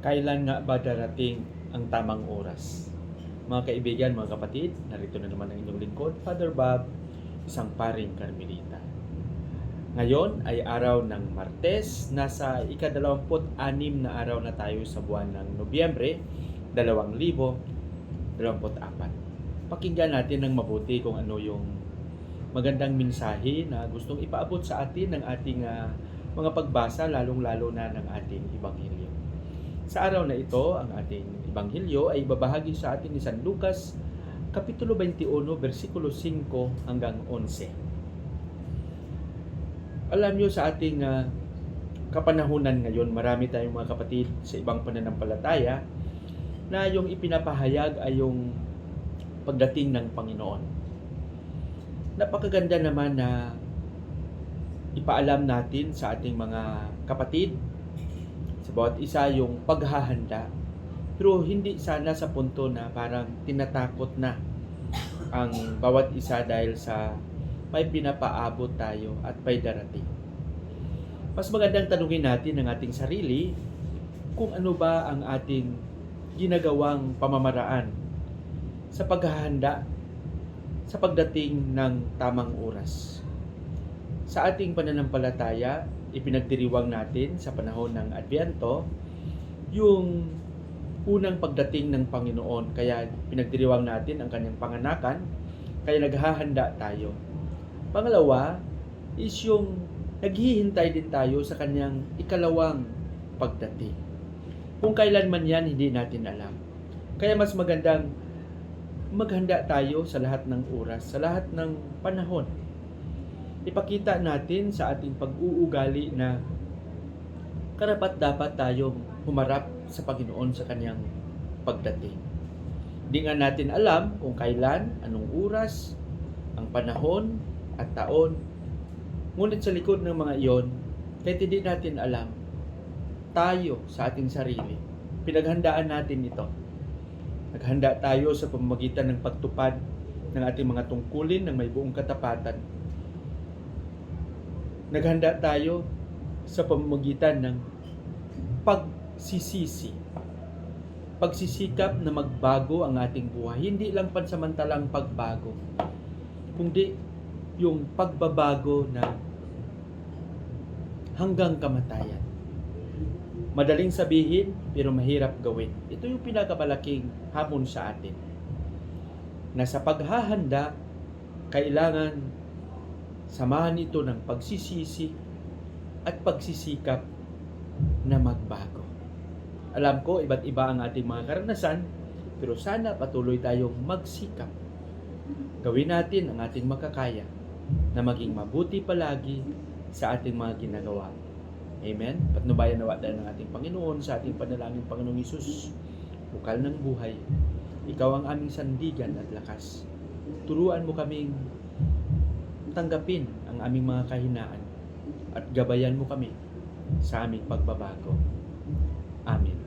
Kailan nga ba darating ang tamang oras? Mga kaibigan, mga kapatid, narito na naman ang inyong lingkod, Father Bob, isang paring Carmelita. Ngayon ay araw ng Martes, nasa ikadalawamput-anim na araw na tayo sa buwan ng Nobyembre, 2024. Pakinggan natin ng mabuti kung ano yung magandang mensahe na gustong ipaabot sa atin ng ating ah, mga pagbasa, lalong-lalo na ng ating Ebanghelyo. Sa araw na ito, ang ating Ebanghelyo ay babahagi sa atin ni San Lucas, Kapitulo 21, versikulo 5 hanggang 11. Alam nyo sa ating ah, kapanahunan ngayon, marami tayong mga kapatid sa ibang pananampalataya na yung ipinapahayag ay yung pagdating ng Panginoon. Napakaganda naman na ipaalam natin sa ating mga kapatid sa isa yung paghahanda pero hindi sana sa punto na parang tinatakot na ang bawat isa dahil sa may pinapaabot tayo at may darating. Mas magandang tanungin natin ang ating sarili kung ano ba ang ating ginagawang pamamaraan sa paghahanda sa pagdating ng tamang oras. Sa ating pananampalataya, ipinagdiriwang natin sa panahon ng Adbyento yung unang pagdating ng Panginoon. Kaya pinagdiriwang natin ang kanyang panganakan, kaya naghahanda tayo. Pangalawa is yung naghihintay din tayo sa kanyang ikalawang pagdating. Kung kailan man yan, hindi natin alam. Kaya mas magandang maghanda tayo sa lahat ng oras, sa lahat ng panahon. Ipakita natin sa ating pag-uugali na karapat dapat tayong humarap sa Panginoon sa kanyang pagdating. Di nga natin alam kung kailan, anong oras, ang panahon at taon. Ngunit sa likod ng mga iyon, kahit hindi natin alam, tayo sa ating sarili, pinaghandaan natin ito. Naghanda tayo sa pamamagitan ng pagtupad ng ating mga tungkulin ng may buong katapatan. Naghanda tayo sa pamamagitan ng pagsisisi. Pagsisikap na magbago ang ating buhay. Hindi lang pansamantalang pagbago, kundi yung pagbabago na hanggang kamatayan. Madaling sabihin, pero mahirap gawin. Ito yung pinakamalaking hamon sa atin. Na sa paghahanda, kailangan samahan ito ng pagsisisi at pagsisikap na magbago. Alam ko, iba't iba ang ating mga karanasan, pero sana patuloy tayong magsikap. Gawin natin ang ating makakaya na maging mabuti palagi sa ating mga ginagawa. Amen? Patnubayan nawa tayo ng ating Panginoon sa ating panalangin Panginoong Isus. Bukal ng buhay. Ikaw ang aming sandigan at lakas. Turuan mo kaming tanggapin ang aming mga kahinaan at gabayan mo kami sa aming pagbabago. Amen.